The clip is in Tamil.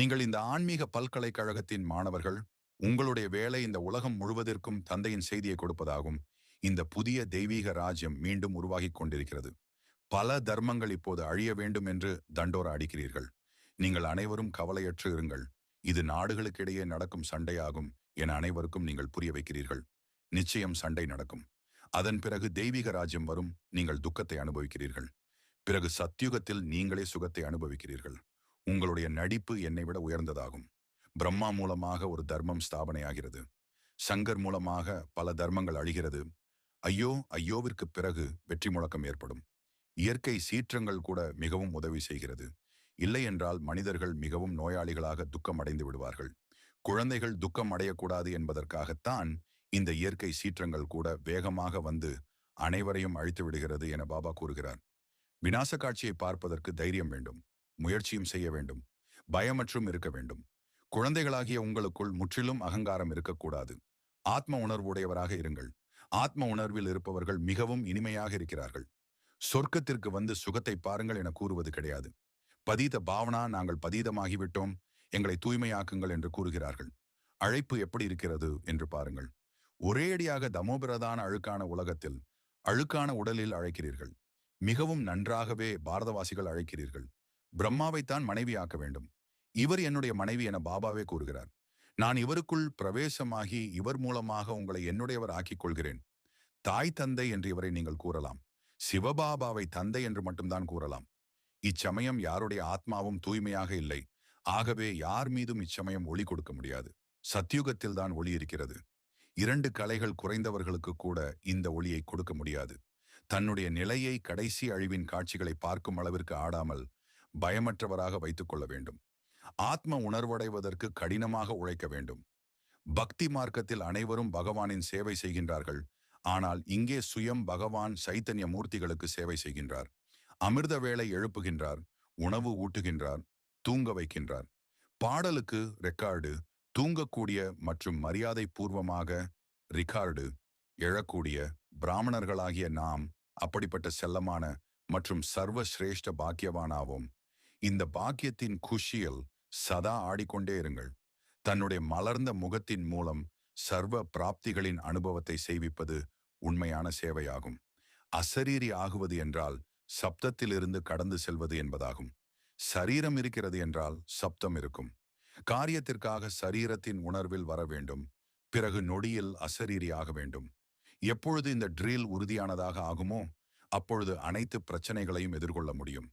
நீங்கள் இந்த ஆன்மீக பல்கலைக்கழகத்தின் மாணவர்கள் உங்களுடைய வேலை இந்த உலகம் முழுவதற்கும் தந்தையின் செய்தியை கொடுப்பதாகும். இந்த புதிய தெய்வீக ராஜ்யம் மீண்டும் உருவாகிக் கொண்டிருக்கிறது. பல தர்மங்கள் இப்போது அழிய வேண்டும் என்று தண்டோரா அடிக்கிறீர்கள். நீங்கள் அனைவரும் கவலையற்று இருங்கள். இது நாடுகளுக்கிடையே நடக்கும் சண்டையாகும் என அனைவருக்கும் நீங்கள் புரிய வைக்கிறீர்கள். நிச்சயம் சண்டை நடக்கும். அதன் பிறகு தெய்வீக ராஜ்யம் வரும். நீங்கள் துக்கத்தை அனுபவிக்கிறீர்கள். பிறகு சத்யுகத்தில் நீங்களே சுகத்தை அனுபவிக்கிறீர்கள். உங்களுடைய நடிப்பு என்னை விட உயர்ந்ததாகும். பிரம்மா மூலமாக ஒரு தர்மம் ஸ்தாபனையாகிறது. சங்கர் மூலமாக பல தர்மங்கள் அழிகிறது. ஐயோ ஐயோவிற்கு பிறகு வெற்றி முழக்கம் ஏற்படும். இயற்கை சீற்றங்கள் கூட மிகவும் உதவி செய்கிறது. இல்லை என்றால் மனிதர்கள் மிகவும் நோயாளிகளாக துக்கம் அடைந்து விடுவார்கள். குழந்தைகள் துக்கம் அடையக்கூடாது என்பதற்காகத்தான் இந்த இயற்கை சீற்றங்கள் கூட வேகமாக வந்து அனைவரையும் அழித்து விடுகிறது என பாபா கூறுகிறார். விநாச காட்சியை பார்ப்பதற்கு தைரியம் வேண்டும். முயற்சியும் செய்ய வேண்டும். பயமற்றும் இருக்க வேண்டும். குழந்தைகளாகிய உங்களுக்குள் முற்றிலும் அகங்காரம் இருக்கக்கூடாது. ஆத்ம உணர்வுடையவராக இருங்கள். ஆத்ம உணர்வில் இருப்பவர்கள் மிகவும் இனிமையாக இருக்கிறார்கள். சொர்க்கத்திற்கு வந்து சுகத்தை பாருங்கள் என கூறுவது கிடையாது. பதீத பாவனா நாங்கள் பதீதமாகிவிட்டோம். எங்களை தூய்மையாக்குங்கள் என்று கூறுகிறார்கள். அழைப்பு எப்படி இருக்கிறது என்று பாருங்கள். ஒரேடியாக தமோபிரதான அழுக்கான உலகத்தில் அழுக்கான உடலில் அழைக்கிறீர்கள். மிகவும் நன்றாகவே பாரதவாசிகள் அழைக்கிறீர்கள். பிரம்மாவைத்தான் மனைவியாக்க வேண்டும். இவர் என்னுடைய மனைவி என பாபாவே கூறுகிறார். நான் இவருக்குள் பிரவேசமாகி இவர் மூலமாக உங்களை என்னுடையவர் ஆக்கிக் கொள்கிறேன் தாய் தந்தை என்று இவரை நீங்கள் கூறலாம். சிவபாபாவை தந்தை என்று மட்டும்தான் கூறலாம். இச்சமயம் யாருடைய ஆத்மாவும் தூய்மையாக இல்லை. ஆகவே யார் மீதும் இச்சமயம் ஒளி கொடுக்க முடியாது. சத்தியுகத்தில் தான் ஒளி இருக்கிறது. இரண்டு கலைகள் குறைந்தவர்களுக்கு கூட இந்த ஒளியை கொடுக்க முடியாது. தன்னுடைய நிலையை கடைசி அழிவின் காட்சிகளை பார்க்கும் அளவிற்கு ஆடாமல் பயமற்றவராக வைத்துக் கொள்ள வேண்டும். ஆத்ம உணர்வடைவதற்கு கடினமாக உழைக்க வேண்டும். பக்தி மார்க்கத்தில் அனைவரும் பகவானின் சேவை செய்கின்றார்கள். ஆனால் இங்கே சுயம் பகவான் சைத்தன்ய மூர்த்திகளுக்கு சேவை செய்கின்றார். அமிர்த வேளை எழுப்புகின்றார் உணவு ஊட்டுகின்றார் தூங்க வைக்கின்றார். பாடலுக்கு ரெக்கார்டு தூங்கக்கூடிய மற்றும் மரியாதை பூர்வமாக ரிகார்டு எழக்கூடிய பிராமணர்களாகிய நாம் அப்படிப்பட்ட செல்லமான மற்றும் சர்வசிரேஷ்ட பாக்கியவானாவோம். இந்த பாக்கியத்தின் குஷியில் சதா ஆடிக்கொண்டே இருங்கள். தன்னுடைய மலர்ந்த முகத்தின் மூலம் சர்வ பிராப்திகளின் அனுபவத்தை செய்விப்பது உண்மையான சேவையாகும். அசரீரி ஆகுவது என்றால் சப்தத்திலிருந்து கடந்து செல்வது என்பதாகும். சரீரம் இருக்கிறது என்றால் சப்தம் இருக்கும். காரியத்திற்காக சரீரத்தின் உணர்வில் வர வேண்டும். பிறகு நொடியில் அசரீரி ஆக வேண்டும். எப்பொழுது இந்த ட்ரில் உறுதியானதாக ஆகுமோ அப்பொழுது அனைத்து பிரச்சனைகளையும் எதிர்கொள்ள முடியும்.